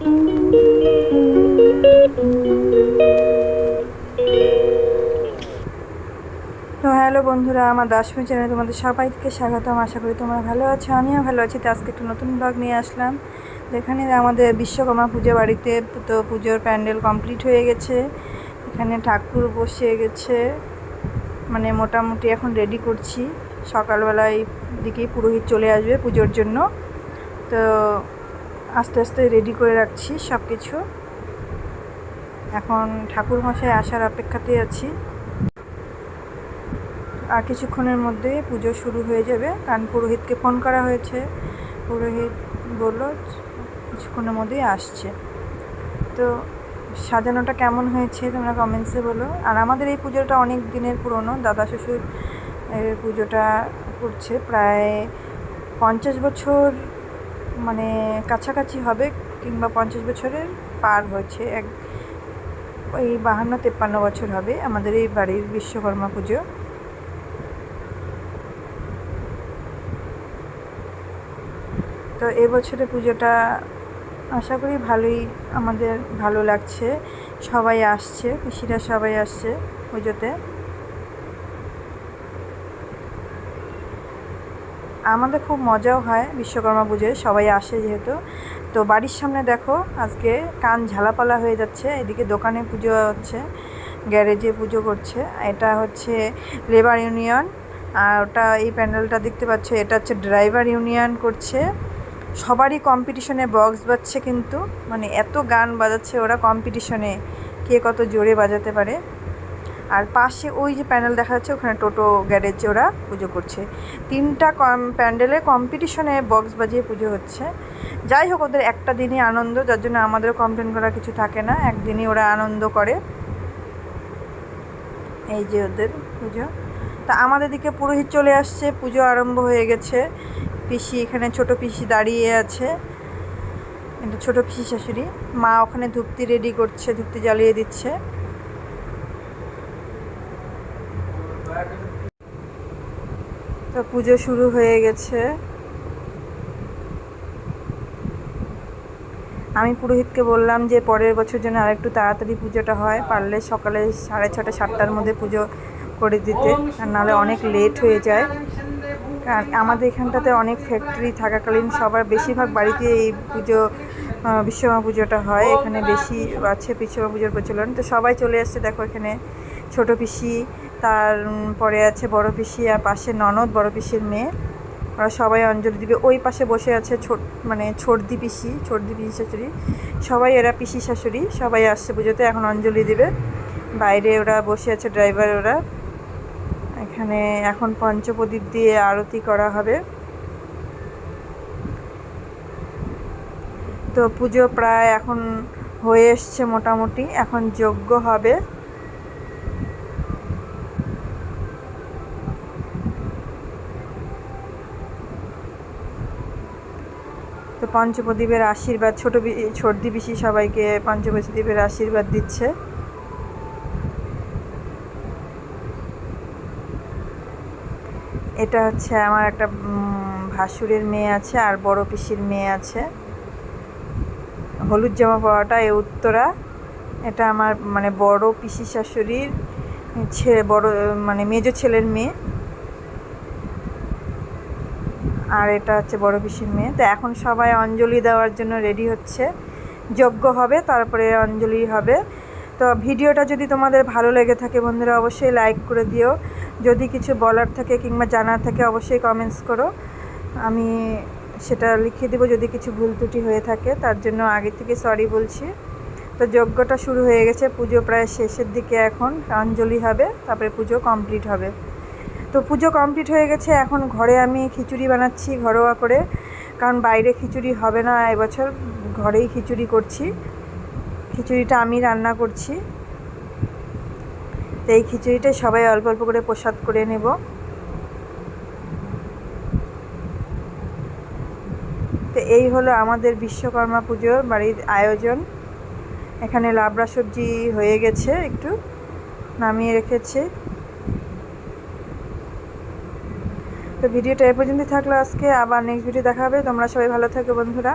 তো হ্যালো বন্ধুরা, আমার দাসমি চ্যানেলে তোমাদের সবাইকে স্বাগতম। আশা করি তোমরা ভালো আছো, আমিও ভালো আছি। তো আজকে একটু নতুন ব্লগ নিয়ে আসলাম। যেখানে আমাদের বিশ্বকর্মা পুজো বাড়িতে তো পুজোর প্যান্ডেল কমপ্লিট হয়ে গেছে। এখানে ঠাকুর বসে গেছে। মানে মোটামুটি এখন রেডি করছি। সকালবেলায় দিকেই পুরোহিত চলে আসবে পুজোর জন্য। তো আস্তে আস্তে রেডি করে রাখছি সব কিছু এখন ঠাকুর মশাই আসার অপেক্ষাতেই আছি। আর কিছুক্ষণের মধ্যে পুজো শুরু হয়ে যাবে। কারণ পুরোহিতকে ফোন করা হয়েছে। পুরোহিত বলল, কিছুক্ষণের মধ্যেই আসছে। তো সাজানোটা কেমন হয়েছে তোমরা কমেন্টসে বলো। আর আমাদের এই পুজোটা অনেক দিনের পুরনো। দাদা শ্বশুর পুজোটা করছে প্রায় পঞ্চাশ বছর মানে কাছাকাছি হবে কিংবা পঞ্চাশ বছরের পার হয়েছে, এক ওই বাহান্ন তেপ্পান্ন বছর হবে আমাদের এই বাড়ির বিশ্বকর্মা পুজো। তো এবছরে পুজোটা আশা করি ভালোই আমাদের ভালো লাগছে। সবাই আসছে, পিসিরা সবাই আসছে পুজোতে। আমাদের খুব মজাও হয় বিশ্বকর্মা পুজোয়, সবাই আসে যেহেতু। তো বাড়ির সামনে দেখো, আজকে কান ঝালাপালা হয়ে যাচ্ছে, এদিকে দোকানে পুজো হচ্ছে, গ্যারেজে পুজো করছে। এটা হচ্ছে লেবার ইউনিয়ন, আর ওটা এই প্যান্ডেলটা দেখতে পাচ্ছ, এটা হচ্ছে ড্রাইভার ইউনিয়ন করছে। সবারই কম্পিটিশনে বক্স বাজছে কিন্তু মানে এত গান বাজাচ্ছে ওরা কম্পিটিশনে কে কত জোরে বাজাতে পারে। আর পাশে ওই যে প্যান্ডেল দেখা যাচ্ছে, ওখানে টোটো, গ্যারেজে ওরা পুজো করছে। তিনটা কম, প্যান্ডেলে কম্পিটিশনে বক্স বাজিয়ে পুজো হচ্ছে। যাই হোক, ওদের একটা দিনই আনন্দ, যার জন্য আমাদেরও কমপ্লেন করার কিছু থাকে না। একদিনই ওরা আনন্দ করে। এই যে ওদের পুজো। তা আমাদের দিকে পুরোহিত চলে আসছে, পুজো আরম্ভ হয়ে গেছে। পিসি এখানে, ছোট পিসি দাঁড়িয়ে আছে। কিন্তু ছোট পিসি শাশুড়ি। মা ওখানে ধূপতি রেডি করছে, ধূপতি জ্বালিয়ে দিচ্ছে। তো পুজো শুরু হয়ে গেছে। আমি পুরোহিতকে বললাম যে পরের বছর যেন আরেকটু তাড়াতাড়ি পুজোটা হয়, পারলে সকালে সাড়ে ছটা, সাতটার মধ্যে পুজো করে দিতে, আর নাহলে অনেক লেট হয়ে যায়। কারণ আমাদের এখানটাতে অনেক ফ্যাক্টরি থাকাকালীন সবার বেশিরভাগ বাড়িতে এই পুজো বিশ্বকর্মা পুজোটা হয়। এখানে বেশি আছে বিশ্বকর্মা পুজোর প্রচলন। তো সবাই চলে আসছে, দেখো এখানে ছোট পিসি তার পরে আছে বড় পিসি আর পাশে ননদ, বড় পিসির মেয়ে। ওরা সবাই অঞ্জলি দিবে। ওই পাশে বসে আছে ছোট মানে ছর্দি পিসি ছর্দি পিসি শাশুড়ি। সবাই এরা পিসি শাশুড়ি, সবাই আসছে পুজোতে, এখন অঞ্জলি দিবে। বাইরে ওরা বসে আছে, ড্রাইভার ওরা। এখানে এখন পঞ্চপ্রদীপ দিয়ে আরতি করা হবে। তো পুজো প্রায় এখন হয়ে এসছে মোটামুটি। এখন যজ্ঞ হবে। তো পঞ্চপ্রদীপের আশীর্বাদ, ছোট বি- ছোটদি পিসি সবাইকে পঞ্চপ্রদীপের আশীর্বাদ দিচ্ছে। এটা হচ্ছে আমার একটা ভাসুরের মেয়ে আছে আর বড় পিসির মেয়ে আছে। হলুদ জামা পরাটা এ উত্তরা। এটা আমার মানে বড় পিসি শাশুড়ির ছেলে বড় মানে মেজো ছেলের মেয়ে। আর এটা হচ্ছে বড় পিসির মেয়ে। তো এখন সবাই অঞ্জলি দেওয়ার জন্য রেডি হচ্ছে। যজ্ঞ হবে, তারপরে অঞ্জলি হবে। তো ভিডিওটা যদি তোমাদের ভালো লেগে থাকে বন্ধুরা, অবশ্যই লাইক করে দিও। যদি কিছু বলার থাকে কিংবা জানার থাকে, অবশ্যই কমেন্টস করো। আমি সেটা লিখে দেবো যদি কিছু ভুল ত্রুটি হয়ে থাকে। তার জন্য আগে থেকে সরি বলছি। তো যজ্ঞটা শুরু হয়ে গেছে, পুজো প্রায় শেষের দিকে এখন। অঞ্জলি হবে, তারপরে পুজো কমপ্লিট হবে। তো পুজো কমপ্লিট হয়ে গেছে, এখন ঘরে আমি খিচুড়ি বানাচ্ছি ঘরোয়া করে। কারণ বাইরে খিচুড়ি হবে না এবছর, ঘরেই খিচুড়ি করছি। খিচুড়িটা আমি রান্না করছি। তো এই খিচুড়িটাই সবাই অল্প অল্প করে প্রসাদ করে নেব। তো এই হলো আমাদের বিশ্বকর্মা পুজোর বাড়ির আয়োজন। এখানে লাবড়া সবজি হয়ে গেছে একটু, নামিয়ে রেখেছে। তো ভিডিওটা এ পর্যন্ত থাকল আজকে, আবার নেক্সট ভিডিও দেখা হবে। তোমরা সবাই ভালো থাকো বন্ধুরা।